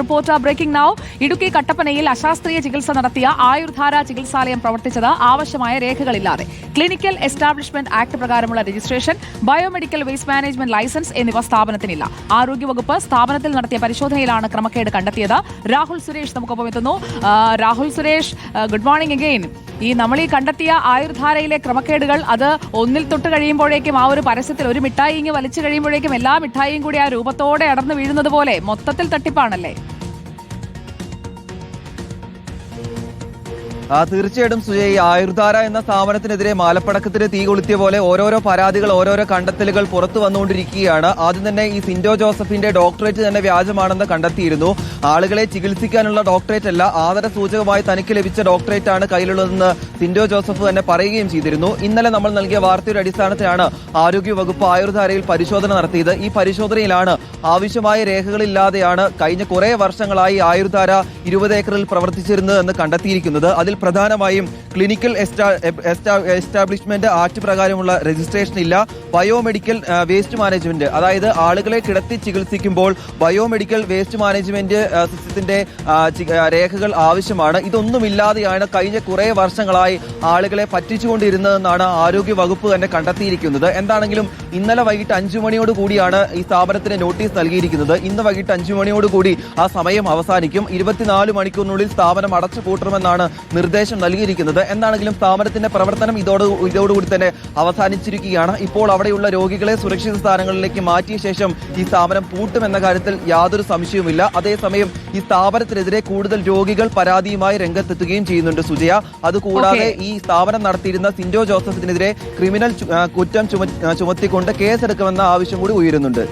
Report breaking now Idukki കട്ടപ്പനയിൽ അശാസ്ത്രീയ ചികിത്സ നടത്തിയ ആയുർധാര ചികിത്സാലയം പ്രവർത്തിച്ചത് ആവശ്യമായ രേഖകളില്ലാതെ. ക്ലിനിക്കൽ എസ്റ്റാബ്ലിഷ്മെന്റ് ആക്ട് പ്രകാരമുള്ള registration biomedical waste management licence എന്നിവ സ്ഥാപനത്തിനില്ല. ആരോഗ്യവകുപ്പ് സ്ഥാപനത്തിൽ നടത്തിയ പരിശോധനയിലാണ് ക്രമക്കേട് കണ്ടെത്തിയത്. രാഹുൽ സുരേഷ് നമുക്കൊപ്പം എത്തുന്നു. Rahul Suresh good morning again ഈ നമ്മൾ ഈ കണ്ടെത്തിയ ആയുർധാരയിലെ ക്രമക്കേടുകൾ അത് ഒന്നിൽ തൊട്ട് കഴിയുമ്പോഴേക്കും ആ ഒരു പരസ്യത്തിൽ ഒരു മിഠായി ഇങ്ങ് വലിച്ചു കഴിയുമ്പോഴേക്കും എല്ലാ മിഠായിയും കൂടി ആ രൂപത്തോടെ അടർന്നു വീഴുന്നത് പോലെ മൊത്തത്തിൽ തട്ടിപ്പാണല്ലേ? തീർച്ചയായിട്ടും സുജയ് ആയുർധാര എന്ന സ്ഥാപനത്തിനെതിരെ മാലപ്പടക്കത്തിന് തീ കൊളുത്തിയ പോലെ ഓരോരോ പരാതികൾ ഓരോരോ കണ്ടെത്തലുകൾ പുറത്തു വന്നുകൊണ്ടിരിക്കുകയാണ്. ആദ്യം തന്നെ ഈ സിൻഡോ ജോസഫിന്റെ ഡോക്ടറേറ്റ് തന്നെ വ്യാജമാണെന്ന് കണ്ടെത്തിയിരുന്നു. ആളുകളെ ചികിത്സിക്കാനുള്ള ഡോക്ടറേറ്റ് അല്ല ആദര സൂചകമായി തനിക്ക് ലഭിച്ച ഡോക്ടറേറ്റ് ആണ് കയ്യിലുള്ളതെന്ന് സിൻഡോ ജോസഫ് തന്നെ പറയുകയും ചെയ്തിരുന്നു. ഇന്നലെ നമ്മൾ നൽകിയ വാർത്തയുടെ അടിസ്ഥാനത്തിലാണ് ആരോഗ്യ വകുപ്പ് ആയുർധാരയിൽ പരിശോധന നടത്തിയത്. ഈ പരിശോധനയിലാണ് ആവശ്യമായ രേഖകളില്ലാതെയാണ് കഴിഞ്ഞ കുറേ വർഷങ്ങളായി ആയുർധാര ഇരുപത് ഏക്കറിൽ പ്രവർത്തിച്ചിരുന്നത് എന്ന് കണ്ടെത്തിയിരിക്കുന്നത്. അതിൽ പ്രധാനമായും clinical esta- esta- establishment act പ്രകാരമുള്ള രജിസ്ട്രേഷൻ ഇല്ല. ബയോമെഡിക്കൽ വേസ്റ്റ് മാനേജ്മെന്റ് അതായത് ആളുകളെ കിടത്തി ചികിത്സിക്കുമ്പോൾ ബയോമെഡിക്കൽ വേസ്റ്റ് മാനേജ്മെന്റ് സിസ്റ്റത്തിന്റെ രേഖകൾ ആവശ്യമാണ്. ഇതൊന്നുമില്ലാതെയാണ് കഴിഞ്ഞ കുറേ വർഷങ്ങളായി ആളുകളെ പറ്റിച്ചുകൊണ്ടിരുന്നതെന്നാണ് ആരോഗ്യ വകുപ്പ് തന്നെ കണ്ടെത്തിയിരിക്കുന്നത്. എന്താണെങ്കിലും ഇന്നലെ വൈകിട്ട് അഞ്ചു മണിയോട് കൂടിയാണ് ഈ സ്ഥാപനത്തിന് നോട്ടീസ് നൽകിയിരിക്കുന്നത്. ഇന്ന് വൈകിട്ട് അഞ്ചു മണിയോട് കൂടി ആ സമയം അവസാനിക്കും. ഇരുപത്തിനാല് മണിക്കൂറിനുള്ളിൽ സ്ഥാപനം അടച്ചു പൂട്ടണമെന്നാണ് നിർദ്ദേശം നൽകിയിരിക്കുന്നത്. എന്താണെങ്കിലും സ്ഥാപനത്തിന്റെ പ്രവർത്തനം ഇതോട് ഇതോടുകൂടി തന്നെ അവസാനിച്ചിരിക്കുകയാണ്. ഇപ്പോൾ അവിടെയുള്ള രോഗികളെ സുരക്ഷിത സ്ഥാനങ്ങളിലേക്ക് മാറ്റിയ ശേഷം ഈ സ്ഥാപനം പൂട്ടുമെന്ന കാര്യത്തിൽ യാതൊരു സംശയവുമില്ല. അതേസമയം ഈ സ്ഥാപനത്തിനെതിരെ കൂടുതൽ രോഗികൾ പരാതിയുമായി രംഗത്തെത്തുകയും ചെയ്യുന്നുണ്ട് സുജയ. അതുകൂടാതെ ഈ സ്ഥാപനം നടത്തിയിരുന്ന സിൻഡോ ജോസഫിനെതിരെ ക്രിമിനൽ കുറ്റം ചുമത്തിക്കൊണ്ട് കേസെടുക്കുമെന്ന ആവശ്യം കൂടി ഉയരുന്നുണ്ട്.